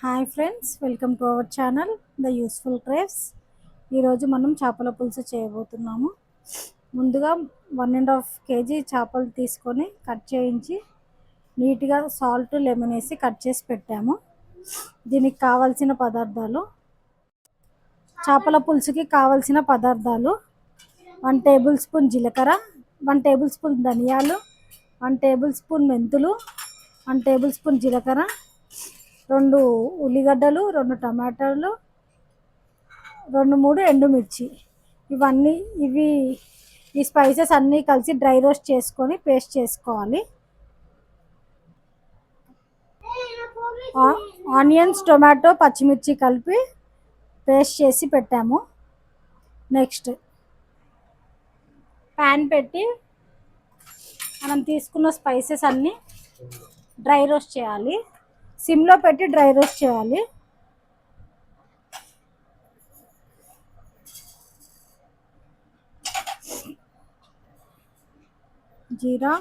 Hi friends welcome to our channel the useful craves. ఈరోజు మనం చేపల పులుసు చేయబోతున్నాము. ముందుగా వన్ అండ్ హాఫ్ కేజీ చేపలు తీసుకొని కట్ చేయించి నీట్గా సాల్ట్ లెమన్ వేసి కట్ చేసి పెట్టాము. దీనికి కావాల్సిన పదార్థాలు. చేపల పులుసుకి కావలసిన పదార్థాలు. వన్ టేబుల్ స్పూన్ జీలకర్ర వన్ టేబుల్ స్పూన్ ధనియాలు వన్ టేబుల్ స్పూన్ మెంతులు వన్ టేబుల్ స్పూన్ జీలకర్ర రెండు ఉల్లిగడ్డలు రెండు టమాటాలు రెండు మూడు ఎండుమిర్చి. ఇవన్నీ ఇవి ఈ స్పైసెస్ అన్నీ కలిసి డ్రై రోస్ట్ చేసుకొని పేస్ట్ చేసుకోవాలి. ఆ- ఆనియన్స్ టొమాటో పచ్చిమిర్చి కలిపి పేస్ట్ చేసి పెట్టాము. నెక్స్ట్ ప్యాన్ పెట్టి మనం తీసుకున్న స్పైసెస్ అన్నీ డ్రై రోస్ట్ చేయాలి. సిమ్లో పెట్టి డ్రై రోస్ట్ చేయాలి. జీరా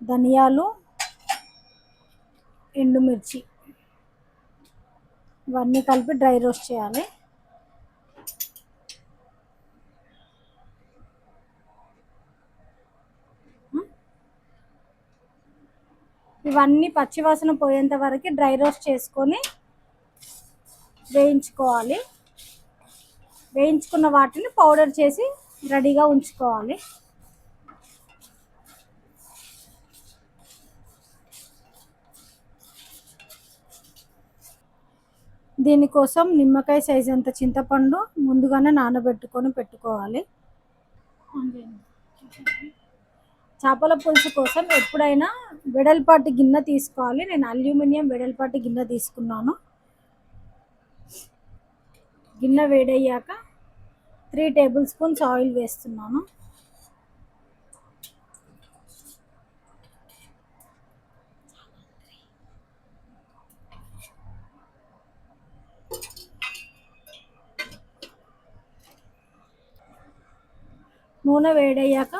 ధనియాలు ఎండుమిర్చి. ఇవన్నీ కలిపి డ్రై రోస్ట్ చేయాలి. ఇవన్నీ పచ్చివాసన పోయేంత వరకు డ్రై రోస్ట్ చేసుకొని వేయించుకోవాలి. వేయించుకున్న వాటిని పౌడర్ చేసి రెడీగా ఉంచుకోవాలి. దీనికోసం నిమ్మకాయ సైజ్ అంత చింతపండు ముందుగానే నానబెట్టుకొని పెట్టుకోవాలి. చేపల పులుసు కోసం ఎప్పుడైనా వెడల్పాటి గిన్నె తీసుకోవాలి. నేను అల్యూమినియం వెడల్పాటి గిన్నె తీసుకున్నాను. గిన్నె వేడయ్యాక త్రీ టేబుల్ స్పూన్స్ ఆయిల్ వేస్తున్నాను. నూనె వేడయ్యాక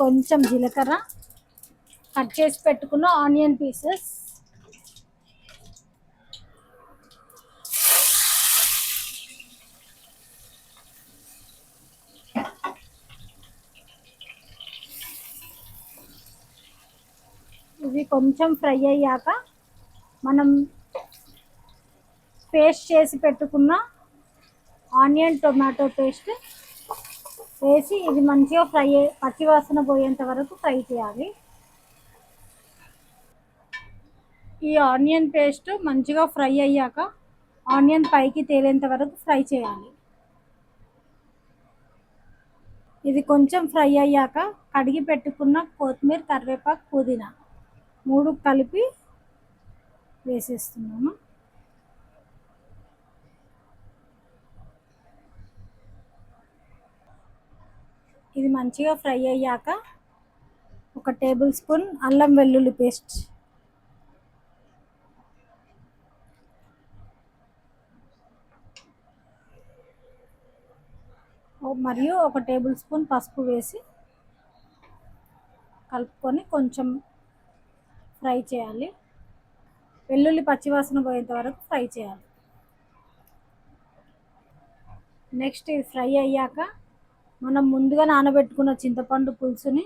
కొంచెం జీలకర్ర. కట్ చేసి పెట్టుకున్న ఆనియన్ పీసెస్. ఇవి కొంచెం ఫ్రై అయ్యాక మనం పేస్ట్ చేసి పెట్టుకున్న ఆనియన్ టొమాటో పేస్ట్ వేసి ఇది మంచిగా ఫ్రై పచ్చి వాసన పోయేంత వరకు ఫ్రై చేయాలి. ఈ ఆనియన్ పేస్ట్ మంచిగా ఫ్రై అయ్యాక ఆనియన్ పైకి తేలేంత వరకు ఫ్రై చేయాలి. ఇది కొంచెం ఫ్రై అయ్యాక కడిగి పెట్టుకున్న కొత్తిమీర కరివేపాకు పుదీనా మూడు కలిపి వేసేస్తున్నాము ఇది మంచిగా ఫ్రై అయ్యాక ఒక టేబుల్ స్పూన్ అల్లం వెల్లుల్లి పేస్ట్. మరియు ఒక టేబుల్ స్పూన్ పసుపు వేసి కలుపుకొని కొంచెం ఫ్రై చేయాలి. వెల్లుల్లి పచ్చివాసన పోయేంత వరకు ఫ్రై చేయాలి. నెక్స్ట్ ఇది ఫ్రై అయ్యాక మనం ముందుగా నానబెట్టుకున్న చింతపండు పులుసుని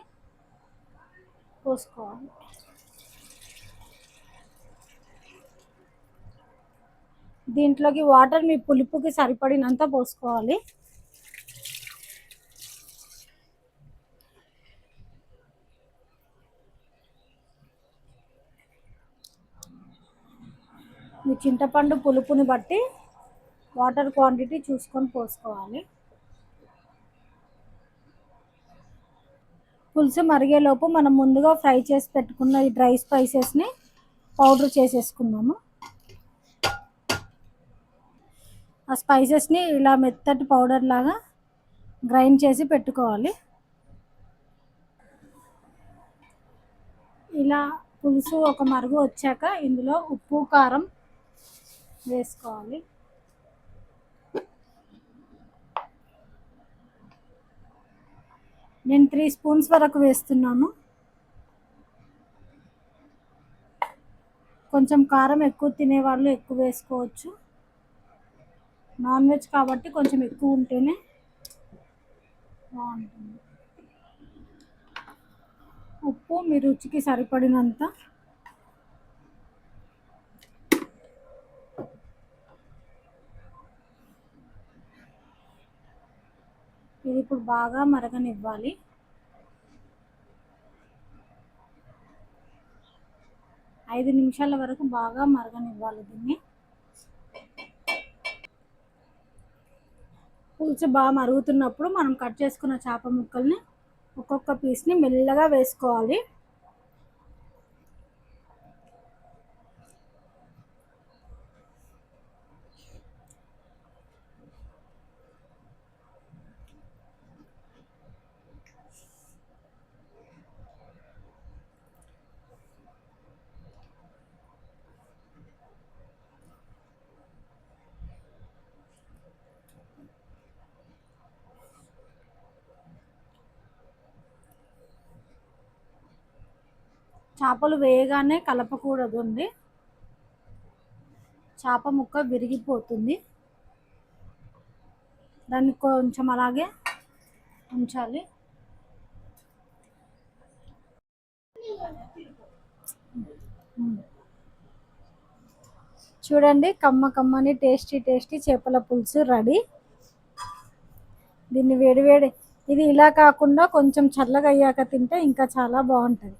పోసుకోవాలి. దీంట్లోకి వాటర్ మీ పులుపుకి సరిపడినంత పోసుకోవాలి. మీ చింతపండు పులుపుని బట్టి వాటర్ క్వాంటిటీ చూసుకొని పోసుకోవాలి. పులుసు మరిగేలోపు మనం ముందుగా ఫ్రై చేసి పెట్టుకున్న ఈ డ్రై స్పైసెస్ని పౌడర్ చేసేసుకుందాము. ఆ స్పైసెస్ని ఇలా మెత్తటి పౌడర్ లాగా గ్రైండ్ చేసి పెట్టుకోవాలి. ఇలా పులుసు ఒక మరుగు వచ్చాక ఇందులో ఉప్పు కారం వేసుకోవాలి. నేను త్రీ స్పూన్స్ వరకు వేస్తున్నాను. కొంచెం కారం ఎక్కువ తినేవాళ్ళు ఎక్కువ వేసుకోవచ్చు. నాన్ వెజ్ కాబట్టి కొంచెం ఎక్కువ ఉంటేనే బాగుంటుంది. ఉప్పు మీ రుచికి సరిపడినంత ఇది ఇప్పుడు బాగా మరగనివ్వాలి. ఐదు నిమిషాల వరకు బాగా మరగనివ్వాలి దీన్ని. పులుసు బాగా మరుగుతున్నప్పుడు మనం కట్ చేసుకున్న చేప ముక్కల్ని ఒక్కొక్క పీస్ని మెల్లగా వేసుకోవాలి. చేపలు వేయగానే కలపకూడదు అండి. చేప ముక్క విరిగిపోతుంది. దాన్ని కొంచెం అలాగే ఉంచాలి. చూడండి కమ్మ కమ్మని టేస్టీ టేస్టీ చేపల పులుసు రెడీ. దీన్ని వేడివేడి ఇది ఇలా కాకుండా కొంచెం చల్లగా అయ్యాక తింటే ఇంకా చాలా బాగుంటుంది.